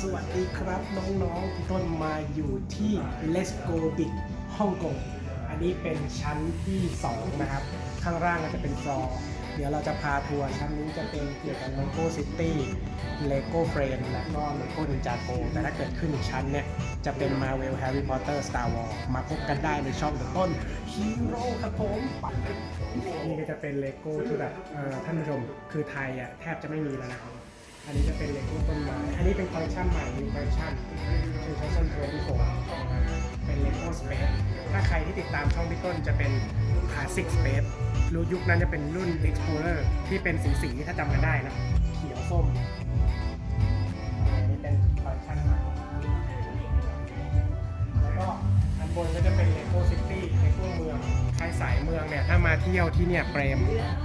สวัสดีครับน้องๆต้นมาอยู่ที่ Let's Go Big ฮ่องกง อันนี้เป็นชั้นที่ 2 นะครับ ข้างล่างก็จะเป็นฟลอร์เดี๋ยวเราจะพาทัวร์ชั้นนี้จะเป็นเกี่ยวกับ Lego City Lego Frame และก็ Lego Ninjago แต่ถ้าเกิดขึ้นอีกชั้นเนี่ย จะเป็น Marvel Harry Potter Star Wars มาพบกันได้ในช่องต้นฮีโร่ครับผมนี่ก็จะเป็นเลโก้ที่แบบเอ่อท่านผู้ชมคือไทยอะแทบจะไม่มีแล้วนะครับ อันนี้จะเป็นเลโก้ต้นไม้ อันนี้เป็นคอลเลคชันใหม่มีคอลเลคชันชื่อคอลเลคชันทเวนตี้โฟเป็นเลโก้สเปซถ้าใครที่ติดตามช่องพี่ต้นจะเป็นคลาสสิกสเปซรู้ยุคนั้นจะเป็นรุ่น Explorer ที่เป็นสีสีถ้าจำกันได้นะ เขียวส้มอันนี้เป็นคอลเลคชันใหม่แล้วก็อันบนก็จะเป็นเลโก้ซิตี้เลโก้เมืองใครสายเมืองเนี่ย ถ้ามาเที่ยวที่เนี่ยเปรม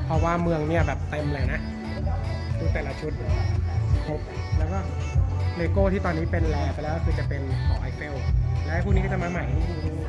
เพราะว่าเมืองเนี่ยแบบเต็มเลยนะดูแต่ละชุด ครบ แล้วก็เลโก้ที่ตอนนี้เป็นแลไปแล้วก็คือจะเป็นหอไอเฟล และไอ้พวกนี้ก็จะมาใหม่นี่นี่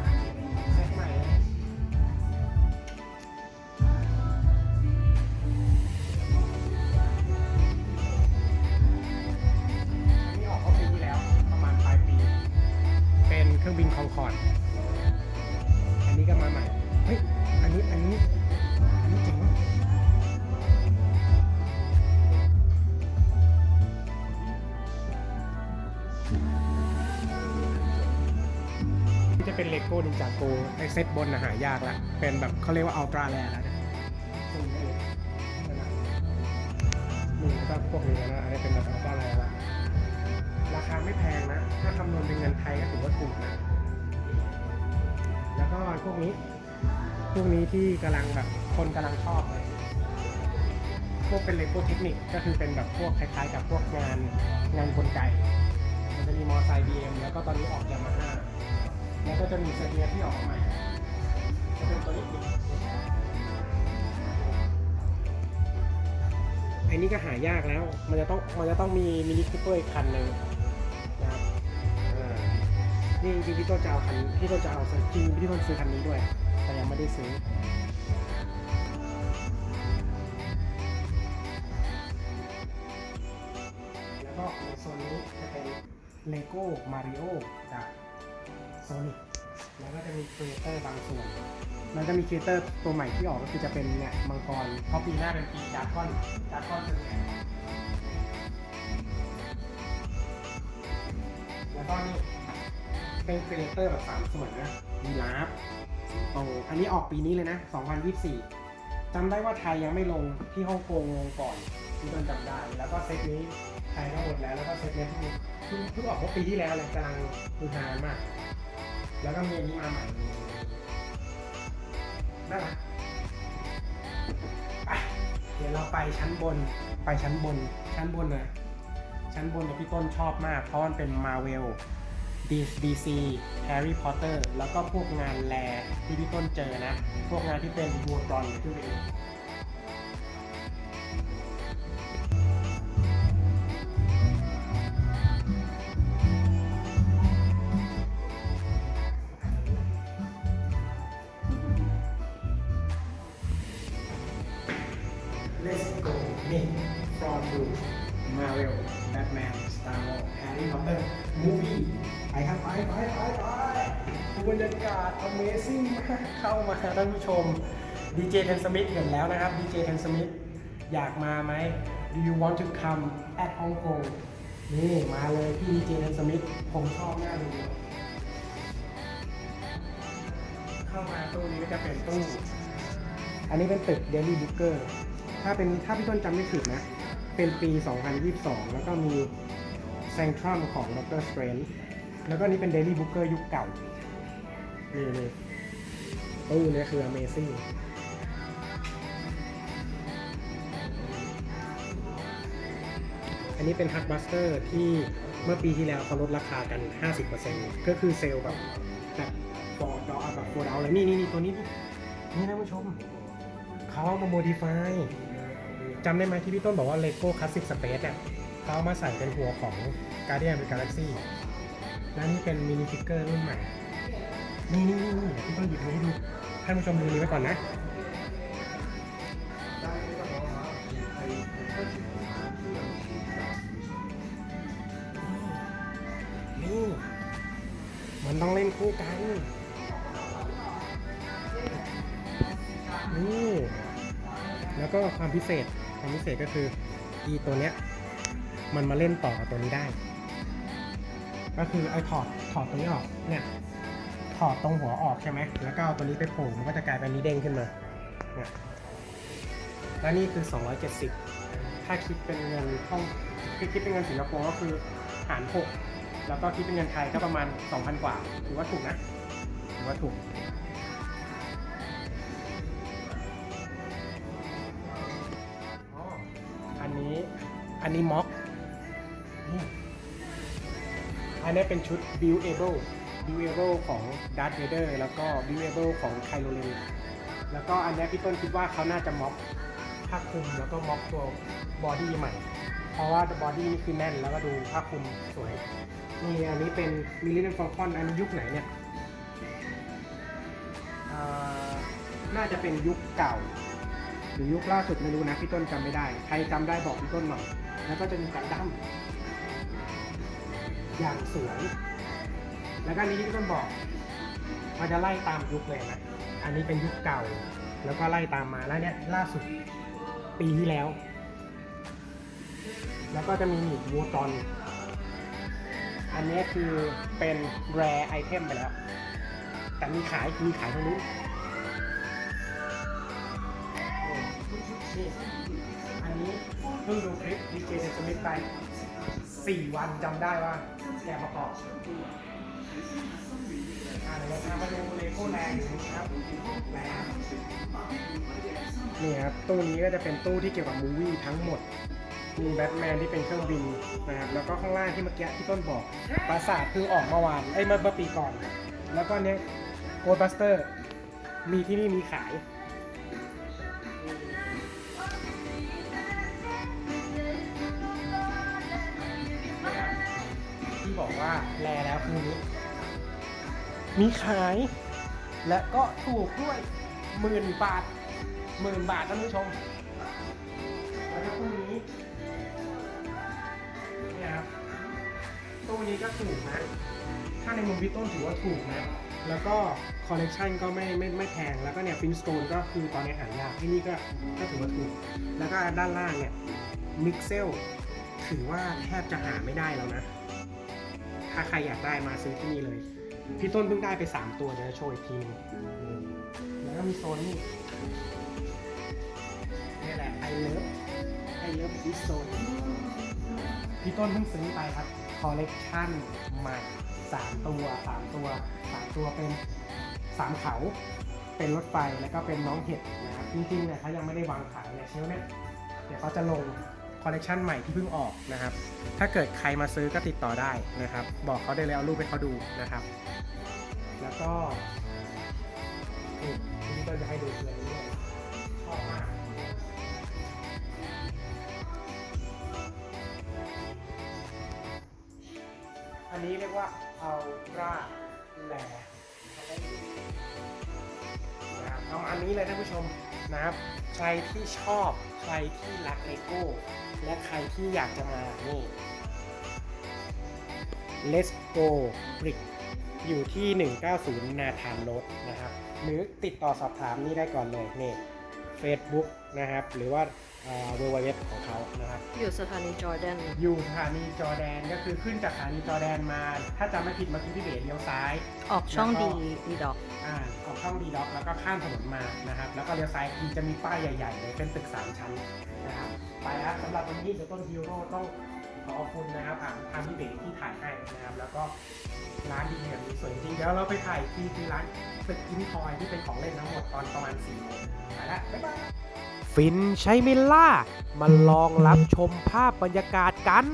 โก้นินจาโกไอเซตบนนะหายากละ เป็นแบบเขาเรียกว่าอัลตร้าแรแล้วนะนี่แล้วก็พวกนี้นะอันนี้เป็นแบบอัลตร้าแรละราคาไม่แพงนะ ถ้าคำนวณเป็นเงินไทยก็ถือว่าถูกนะ แล้วก็พวกนี้ พวกนี้ที่กำลังแบบคนกำลังชอบเลยพวกเป็นเลโก้เทคนิคก็คือเป็นแบบพวกคล้ายๆ กับพวกงานงานกลไกมันจะมีมอไซค์ BM แล้วก็ตอนนี้ออกยามาฮ่า แล้วก็จะมีเซเนียที่ออกมาใหม่จะเป็นตัวนี้ไอ้นี่ก็หายากแล้ว มันจะต้องมันจะต้องมีมินิคูเปอร์อีกคันหนึ่งนะครับอ่านี่จริงพี่ต้นจะเอาคันพี่ต้นจะเอาจริงพี่ต้นซื้อคันนี้ด้วย แต่ยังไม่ได้ซื้อแล้วก็ในโซนนี้จะเป็นเลโก้มาริโอจาก โซนิแล้วก็จะมีครีเอเตอร์บางส่วน มันจะมีครีเอเตอร์ตัวใหม่ที่ออกก็คือจะเป็นเนี่ยมังกรเพราะปีหน้าเป็นปีดาร์กอนดาร์กอนจะเป็นแล้วก็นี่เป็นครีเอเตอร์แบบสามส่วนนะมีลาฟสิงโตอันนี้ออกปีนี้เลยนะ 2024จำได้ว่าไทยยังไม่ลงที่ฮ่องกงลงก่อนที่ต้นจำได้ แล้วก็เซตนี้ไทยก็หมดแล้ว แล้วก็เซตนี้เพิ่เพิ่งออกเมื่อปีที่แล้วเลยกำลังคือฮามาก แล้วก็มีอันนี้มาใหม่น่ารักเดี๋ยวเราไปชั้นบน ไปชั้นบน ชั้นบนนะชั้นบนเนี่ยพี่ต้นชอบมาก เพราะมันเป็น Marvel DC Harry Potter แล้วก็พวกงานแลที่พี่ต้นเจอนะ พวกงานที่เป็นบูตรอนที่เป็น Amazing มากเข้ามาท่านผู้ชม DJ Ten Smith เห็นแล้วนะครับ DJ Ten Smith อยากมาไหม Do you want to come at Hong Kong นี่มาเลยพี่ DJ Ten Smith ผมชอบมากเลยเข้ามาตู้นี้ก็จะเป็นตู้ อันนี้เป็นตึก Daily Booker ถ้าเป็นถ้าพี่ต้นจำไม่ผิดนะ เป็นปี 2022 แล้วก็มี Sanctum ของ Doctor Strange แล้วก็นี่เป็น Daily Booker ยุคเก่า นี่เลยตู้เนี้คือ Amazing อันนี้เป็น Hulkbuster ที่เมื่อปีที่แล้วเขาลดราคากัน 50%ก็คือเซลล์แบบแบบฟอร์ดอแบบโฟร์ดเอาเลยนี่นี่นี่ตัวนี้ นี่นี่นะผู้ชม เขาเอามาโมดิฟายจำได้ไหมที่พี่ต้นบอกว่า Lego Classic Space เนี่ยเขาเอามาใส่เป็นหัวของ Guardian of the Galaxy แล้วนี่เป็นมินิฟิกเกอร์รุ่นใหม่ นี่นี่นี่นี่พี่ต้องหยิบมาให้ดูท่านผู้ชมดูนี้ไว้ก่อนนะนี่มันต้องเล่นคู่กัน นี่ แล้วก็ความพิเศษ ความพิเศษก็คืออีตัวเนี้ย มันมาเล่นต่อกับตัวนี้ได้ ก็คือไอถอดถอดตัวนี้ออกเนี่ย ถอดตรงหัวออกใช่ไหม แล้วก็เอาตัวนี้ไปโผล่มันก็จะกลายเป็นนี้เด้งขึ้นมาเนี่ยและนี่คือ 270 ถ้าคิดเป็นเงินห้องคือคิดเป็นเงินสิงคโปร์ก็คือหาร6แล้วก็คิดเป็นเงินไทยก็ประมาณ 2,000 กว่า ถือว่าถูกนะ ถือว่าถูกอ๋ออันนี้ อันนี้ม็อกนี่อันนี้เป็นชุด buildable buildable ของ Darth Vader แล้วก็ buildable ของ Kylo Ren แล้วก็อันนี้พี่ต้นคิดว่าเขาน่าจะม็อกผ้าคลุมแล้วก็ม็อกตัวบอดี้ใหม่ เพราะว่าบอดี้นี่คือแน่นแล้วก็ดูผ้าคลุมสวยนี่อันนี้เป็นมิลลิเนฟอลคอนอันนี้ยุคไหนเนี่ยน่าจะเป็นยุคเก่า หรือยุคล่าสุดไม่รู้นะพี่ต้นจำไม่ได้ ใครจำได้บอกพี่ต้นหน่อย แล้วก็จะมีกันดั้มอย่างสวย แล้วก็นี้ที่พี่ต้นบอกมันจะไล่ตามยุคเลยนะ อันนี้เป็นยุคเก่า แล้วก็ไล่ตามมาแล้วเนี่ยล่าสุดปีที่แล้ว แล้วก็จะมีหนีบวัวตอนอันนี้คือเป็นแรไอเทมไปแล้ว แต่มีขายมีขายตรงนู้นอันนี้เพิ่งดูคลิปดีเจเซนสมิธไป 4 วันจำได้ว่าแกประกอบ อ่าเดี๋ยวเรามาดูเลโก้แรงนะครับแรงนี่ครับตู้นี้ก็จะเป็นตู้ที่เกี่ยวกับมูวี่ทั้งหมด มีแบทแมนที่เป็นเครื่องบินนะครับ แล้วก็ข้างล่างที่เมื่อกี้ที่ต้นบอก ปราสาทคือออกเมื่อวานเอ้ยเมื่อปีก่อน แล้วก็เนี้ยโกดบัสเตอร์ มีที่นี่มีขาย ที่บอกว่าแลแล้วพรุ่งนี้ มีขาย และก็ถูกด้วยหมื่นบาทหมื่นบาทท่านผู้ชมแล้วก็ตู้นี้เนี่ยครับตู้นี้ก็ถูกนะ ถ้าในมุมพี่ต้นถือว่าถูกนะ แล้วก็คอลเลกชันก็ไม่ไม่ไม่แพง แล้วก็เนี่ยฟินสโตนก็คือตอนนี้หายากที่นี่ก็ก็ถือว่าถูก แล้วก็ด้านล่างเนี่ยมิกเซลถือว่าแทบจะหาไม่ได้แล้วนะ ถ้าใครอยากได้มาซื้อที่นี่เลย พี่ต้นเพิ่งได้ไป 3 ตัวเดี๋ยวจะโชว์อีกทีหนึงแล้วก็มีโซนนี่นี่แหละ I love I love this zone พี่ต้นเพิ่งซื้อไปครับคอลเลกชันใหม่3ตัว3ตัว3ตัวเป็น 3 เขา เป็นรถไฟแล้วก็เป็นน้องเห็ดนะครับจริงๆเนี่ยเขายังไม่ได้วางขายเนี่ยเชลฟ์เนี่ยเดี๋ยวเขาจะลง คอลเลกชันใหม่ที่เพิ่งออกนะครับ ถ้าเกิดใครมาซื้อก็ติดต่อได้นะครับ บอกเขาได้เลยเอารูปให้เขาดูนะครับ แล้วก็นี่ที่ต้นจะให้ดูเลยชอบมากอันนี้เรียกว่าเอาราแลนะครับเอาอันนี้เลยท่านผู้ชมนะครับ รที่ชอบใครที่รักเลโก้ และใครที่อยากจะมานี่ Let's Go Brick อยู่ที่ 190 นาธานรถนะครับ หรือติดต่อสอบถามนี่ได้ก่อนเลยนี่ Facebook นะครับ หรือว่าเว็บไซต์ของเขานะครับ อยู่สถานีจอร์แดน อยู่สถานีจอร์แดนก็คือขึ้นจากสถานีจอร์แดนมา ถ้าจำไม่ผิดเมื่อกี้ที่เบสเลี้ยวซ้าย ออกช่องแล้วดีก็ดีดอกอ่าออกช่องดีด็อกแล้วก็ข้ามถนนมานะครับ แล้วก็เลี้ยวซ้ายทีจะมีป้ายใหญ่ๆเลยเป็นตึกสามชั้นนะครับไปครับสำหรับวันนี้เดี๋ยวต้นฮีโร่ต้องขอขอบคุณนะครับอ่าทางพี่เบสที่ถ่ายให้นะครับ แล้วก็ร้านดีแบบนี้สวยจริงๆเดี๋ยวเราไปถ่ายที่คือร้าน ตึกอินทอยที่เป็นของเล่นทั้งหมดตอนประมาณ4โมงไปละบ๊ายบายฟินใช้ไหมล่ะ มาลองรับชมภาพบรรยากาศกัน